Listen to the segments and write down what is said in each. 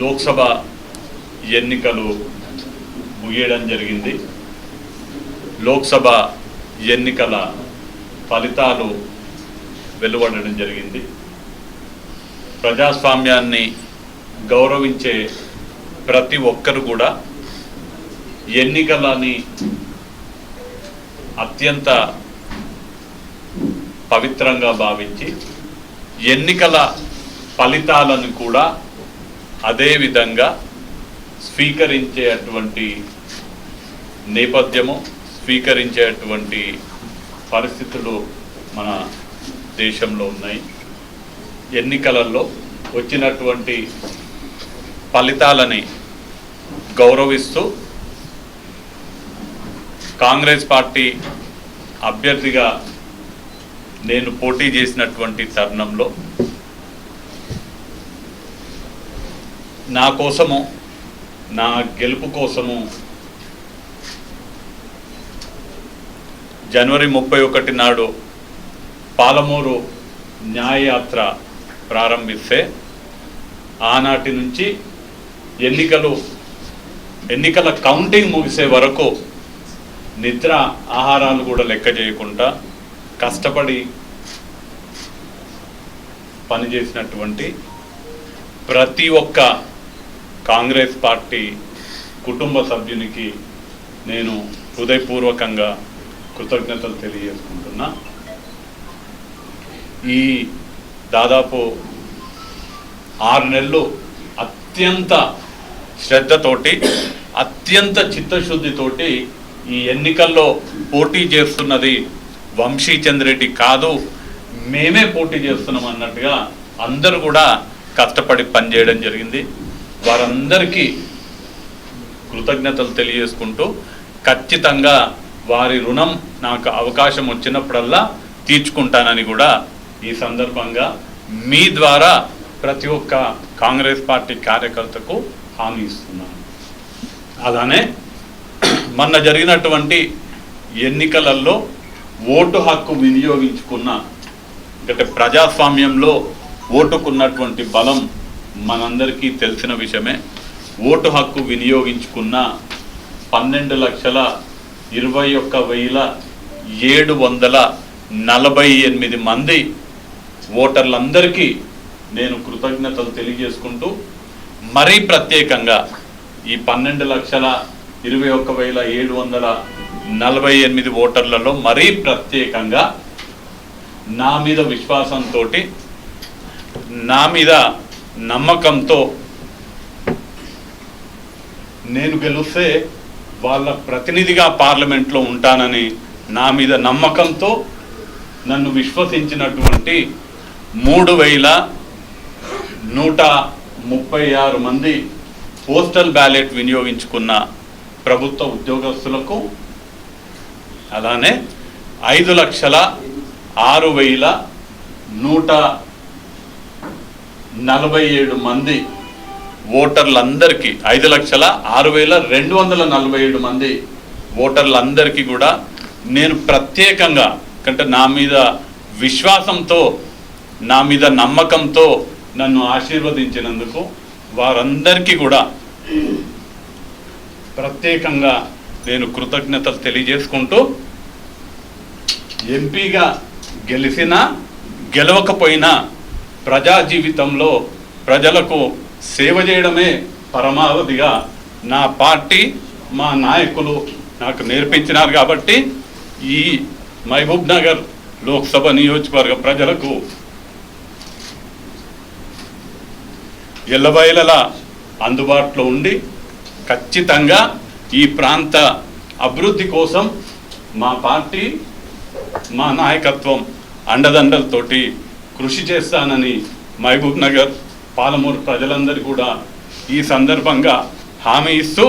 లోక్సభ ఎన్నికలు ముగియడం జరిగింది. లోక్సభ ఎన్నికల ఫలితాలు వెలువడడం జరిగింది. ప్రజాస్వామ్యాన్ని గౌరవించే ప్రతి ఒక్కరు కూడా ఎన్నికలని అత్యంత పవిత్రంగా భావించి ఎన్నికల ఫలితాలను కూడా అదే విధంగా స్వీకరించేటువంటి నేపథ్యము స్వీకరించేటువంటి పరిస్థితులు మన దేశంలో ఉన్నాయి. ఎన్నికలలో వచ్చినటువంటి ఫలితాలని గౌరవిస్తూ కాంగ్రెస్ పార్టీ అభ్యర్థిగా నేను పోటీ చేసినటువంటి తరుణంలో నా కోసము నా గెలుపు కోసము జనవరి ముప్పై ఒకటి నాడు పాలమూరు న్యాయయాత్ర ప్రారంభిస్తే ఆనాటి నుంచి ఎన్నికలు ఎన్నికల కౌంటింగ్ ముగిసే వరకు నిద్ర ఆహారాలు కూడా లెక్క చేయకుండా కష్టపడి పనిచేసినటువంటి ప్రతి ఒక్క కాంగ్రెస్ పార్టీ కుటుంబ సభ్యునికి నేను హృదయపూర్వకంగా కృతజ్ఞతలు తెలియజేసుకుంటున్నా. ఈ దాదాపు ఆరు నెలలు అత్యంత శ్రద్ధతోటి అత్యంత చిత్తశుద్ధితోటి ఈ ఎన్నికల్లో పోటీ చేస్తున్నది వంశీచంద్ర రెడ్డి కాదు మేమే పోటీ చేస్తున్నాం అన్నట్టుగా అందరూ కూడా కష్టపడి పనిచేయడం జరిగింది. వారందరికీ కృతజ్ఞతలు తెలియజేసుకుంటూ ఖచ్చితంగా వారి రుణం నాకు అవకాశం వచ్చినప్పుడల్లా తీర్చుకుంటానని కూడా ఈ సందర్భంగా మీ ద్వారా ప్రతి ఒక్క కాంగ్రెస్ పార్టీ కార్యకర్తకు హామీ ఇస్తున్నాను. అలానే మొన్న జరిగినటువంటి ఎన్నికలలో ఓటు హక్కు వినియోగించుకున్న అంటే ప్రజాస్వామ్యంలో ఓటుకున్నటువంటి బలం మనందరికీ తెలిసిన విషయమే ఓటు హక్కు వినియోగించుకున్న పన్నెండు లక్షల ఇరవై ఒక్క వెయ్యిల ఏడు వందల నలభై ఎనిమిది మంది ఓటర్లందరికీ నేను కృతజ్ఞతలు తెలియజేసుకుంటూ మరీ ప్రత్యేకంగా ఈ పన్నెండు లక్షల ఇరవై ఒక్క వేల ఏడు వందల నలభై ఎనిమిది ఓటర్లలో మరీ ప్రత్యేకంగా నా మీద విశ్వాసంతో నా మీద నమ్మకంతో నేను గెలిస్తే వాళ్ళ ప్రతినిధిగా పార్లమెంట్లో ఉంటానని నా మీద నమ్మకంతో నన్ను విశ్వసించినటువంటి మూడు వేల నూట ముప్పై ఆరు మంది పోస్టల్ బ్యాలెట్ వినియోగించుకున్న ప్రభుత్వ ఉద్యోగస్తులకు అలానే ఐదు లక్షల ఆరు వేల నూట నలభై ఏడు మంది ఓటర్లందరికీ ఐదు లక్షల ఆరు వేల రెండు వందల నలభై ఏడు మంది ఓటర్లందరికీ కూడా నేను ప్రత్యేకంగా అంటే నా మీద విశ్వాసంతో నా మీద నమ్మకంతో నన్ను ఆశీర్వదించినందుకు వారందరికీ కూడా ప్రత్యేకంగా నేను కృతజ్ఞతలు తెలియజేసుకుంటూ ఎంపీగా గెలిచినా గెలవకపోయినా ప్రజా జీవితంలో ప్రజలకు సేవ చేయడమే పరమావధిగా నా పార్టీ మా నాయకులు నాకు నేర్పించినారు కాబట్టి ఈ మహబూబ్ నగర్ లోక్సభ నియోజకవర్గ ప్రజలకు ఎల్లబయలలా అందుబాటులో ఉండి ఖచ్చితంగా ఈ ప్రాంత అభివృద్ధి కోసం మా పార్టీ మా నాయకత్వం అండదండలతోటి కృషి చేస్తానని మహబూబ్ నగర్ పాలమూరు ప్రజలందరూ కూడా ఈ సందర్భంగా హామీ ఇస్తూ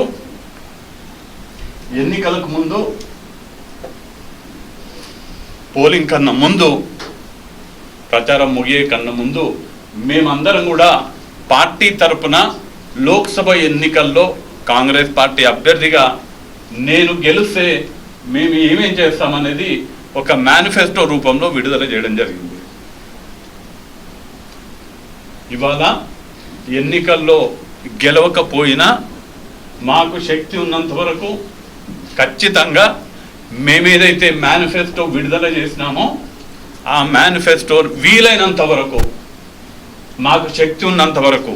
ఎన్నికలకు ముందు పోలింగ్ కన్నా ముందు ప్రచారం ముగియే కన్నా ముందు మేమందరం కూడా పార్టీ తరపున లోక్సభ ఎన్నికల్లో కాంగ్రెస్ పార్టీ అభ్యర్థిగా నేను గెలిస్తే మేము ఏమేం చేస్తామనేది ఒక మేనిఫెస్టో రూపంలో విడుదల చేయడం జరిగింది. ఇవాళ ఎన్నికల్లో గెలవకపోయినా మాకు శక్తి ఉన్నంత వరకు ఖచ్చితంగా మేమేదైతే మేనిఫెస్టో విడుదల చేసినామో ఆ మేనిఫెస్టో వీలైనంత వరకు మాకు శక్తి ఉన్నంత వరకు.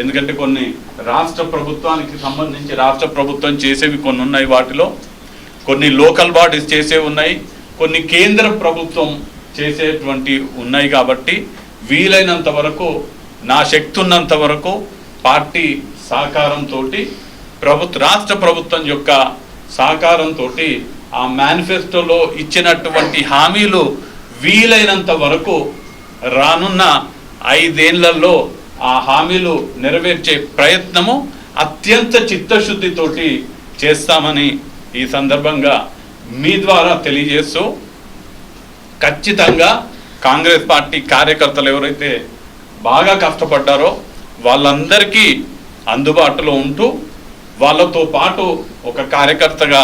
ఎందుకంటే కొన్ని రాష్ట్ర ప్రభుత్వానికి సంబంధించి రాష్ట్ర ప్రభుత్వం చేసేవి కొన్ని ఉన్నాయి వాటిలో. కొన్ని లోకల్ బాడీస్ చేసేవి ఉన్నాయి. కొన్ని కేంద్ర ప్రభుత్వం చేసేటువంటి ఉన్నాయి కాబట్టి వీలైనంత వరకు నా శక్తి ఉన్నంత వరకు పార్టీ సహకారంతో ప్రభుత్వ రాష్ట్ర ప్రభుత్వం యొక్క సహకారంతో ఆ మేనిఫెస్టోలో ఇచ్చినటువంటి హామీలు వీలైనంత వరకు రానున్న ఐదేళ్ళలో ఆ హామీలు నెరవేర్చే ప్రయత్నము అత్యంత చిత్తశుద్ధితోటి చేస్తామని ఈ సందర్భంగా మీ ద్వారా తెలియజేస్తూ ఖచ్చితంగా కాంగ్రెస్ పార్టీ కార్యకర్తలు ఎవరైతే బాగా కష్టపడ్డారో వాళ్ళందరికీ అందుబాటులో ఉంటూ వాళ్ళతో పాటు ఒక కార్యకర్తగా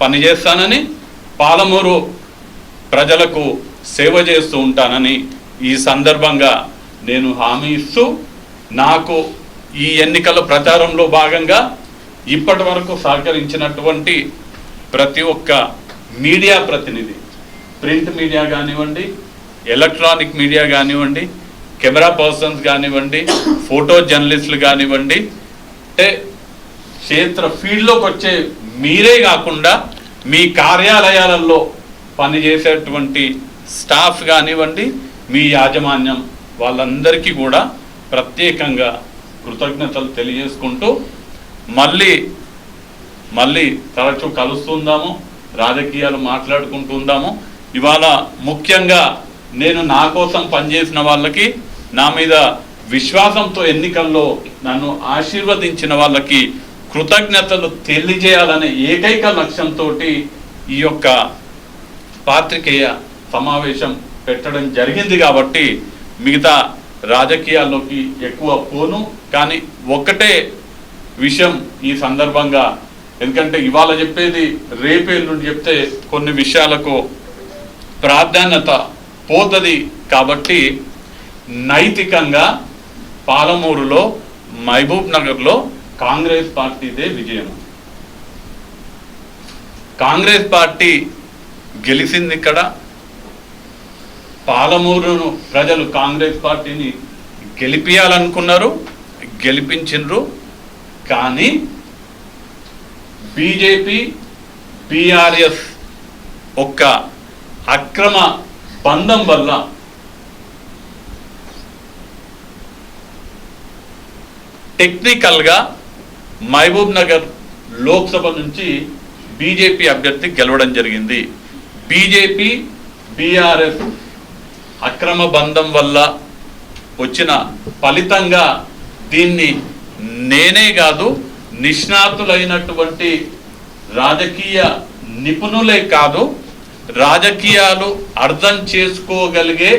పనిచేస్తానని పాలమూరు ప్రజలకు సేవ చేస్తూ ఉంటానని ఈ సందర్భంగా నేను హామీ ఇస్తూ నాకు ఈ ఎన్నికల ప్రచారంలో భాగంగా ఇప్పటి వరకు సహకరించినటువంటి ప్రతి ఒక్క మీడియా ప్రతినిధి ప్రింట్ మీడియా కానివ్వండి ఎలక్ట్రానిక్ మీడియా కానివ్వండి కెమెరా పర్సన్స్ కానివ్వండి ఫోటో జర్నలిస్టులు కానివ్వండి అంటే క్షేత్ర ఫీల్డ్లోకి వచ్చే మీరే కాకుండా మీ కార్యాలయాలలో పనిచేసేటువంటి స్టాఫ్ కానివ్వండి మీ యాజమాన్యం వాళ్ళందరికీ కూడా ప్రత్యేకంగా కృతజ్ఞతలు తెలియజేసుకుంటూ మళ్ళీ మళ్ళీ తరచూ కలుస్తుందాము రాజకీయాలు మాట్లాడుకుంటుందాము ఇవాళ ముఖ్యంగా నేను నా కోసం పనిచేసిన వాళ్ళకి నా మీద విశ్వాసంతో ఎన్నికల్లో నన్ను ఆశీర్వదించిన వాళ్ళకి కృతజ్ఞతలు తెలియజేయాలనే ఏకైక లక్ష్యంతో ఈ యొక్క పాత్రికేయ సమావేశం పెట్టడం జరిగింది కాబట్టి మిగతా రాజకీయాల్లోకి ఎక్కువ పోను. కానీ ఒక్కటే విషయం ఈ సందర్భంగా. ఎందుకంటే ఇవాళ చెప్పేది రేపేళ్ళుండి చెప్తే కొన్ని విషయాలకు ప్రాధాన్యత పోతుంది కాబట్టి నైతికంగా పాలమూరులో మహబూబ్ నగర్లో కాంగ్రెస్ పార్టీదే విజయం. కాంగ్రెస్ పార్టీ గెలిచింది ఇక్కడ. పాలమూరును ప్రజలు కాంగ్రెస్ పార్టీని గెలిపించాలనుకున్నారు గెలిపించిండ్రు కానీ బీజేపీ బీఆర్ఎస్ ఒక్క అక్రమ బంధం వల్ల టెక్నికల్గా మహబూబ్ నగర్ లోక్సభ నుంచి బీజేపీ అభ్యర్థి గెలవడం జరిగింది. బీజేపీ బీఆర్ఎస్ అక్రమ బంధం వల్ల వచ్చిన ఫలితంగా దీన్ని నేనే కాదు నిష్ణాతులైనటువంటి రాజకీయ నిపుణులే కాదు రాజకీయాలు అర్థం చేసుకోగలిగే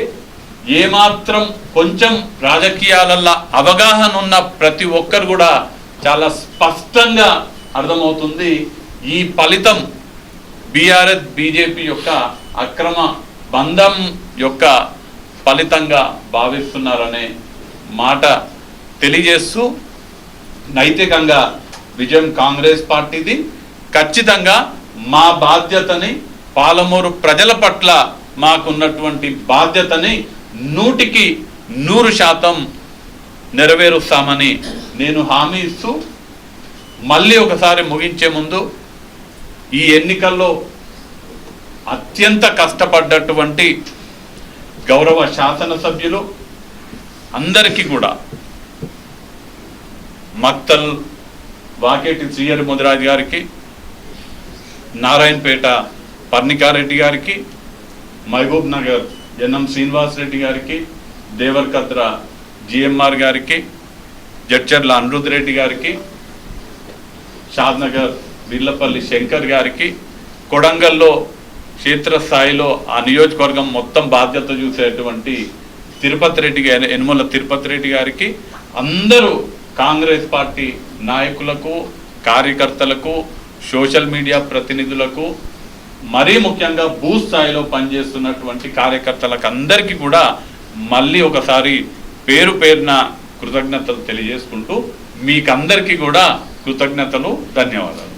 ఏమాత్రం కొంచెం రాజకీయాలల్లో అవగాహన ఉన్న ప్రతి ఒక్కరు కూడా చాలా స్పష్టంగా అర్థమవుతుంది ఈ ఫలితం బీఆర్ఎస్ బీజేపీ యొక్క అక్రమ బంధం యొక్క ఫలితంగా భావిస్తున్నారనే మాట తెలియజేస్తూ నైతికంగా విజయం కాంగ్రెస్ పార్టీది. ఖచ్చితంగా మా బాధ్యతని పాలమూరు ప్రజల పట్ల మాకున్నటువంటి బాధ్యతని నూటికి నూరు శాతం నెరవేరుస్తామని నేను హామీ ఇస్తూ మళ్ళీ ఒకసారి ముగించే ముందు ఈ ఎన్నికల్లో అత్యంత కష్టపడ్డటువంటి గౌరవ శాసనసభ్యులు అందరికీ కూడా మక్తల్ వాకేటి శ్రీయర్ ముదిరాజు గారికి నారాయణపేట పర్ణికారెడ్డి గారికి మహబూబ్ నగర్ ఎన్ఎం శ్రీనివాస్ రెడ్డి గారికి దేవరకత్ర జిఎంఆర్ గారికి జడ్చర్ల అనిరుద్ రెడ్డి గారికి షాద్నగర్ బిల్లపల్లి శంకర్ గారికి కొడంగల్లో క్షేత్రస్థాయిలో ఆ నియోజకవర్గం మొత్తం బాధ్యత చూసేటువంటి తిరుపతి రెడ్డి గారి యనమల తిరుపతి రెడ్డి గారికి అందరూ కాంగ్రెస్ పార్టీ నాయకులకు కార్యకర్తలకు సోషల్ మీడియా ప్రతినిధులకు మరీ ముఖ్యంగా భూ స్థాయిలో పనిచేస్తున్నటువంటి కార్యకర్తలకు అందరికీ కూడా మళ్ళీ ఒకసారి పేరు పేరున కృతజ్ఞతలు తెలియజేసుకుంటూ మీకందరికీ కూడా కృతజ్ఞతలు ధన్యవాదాలు.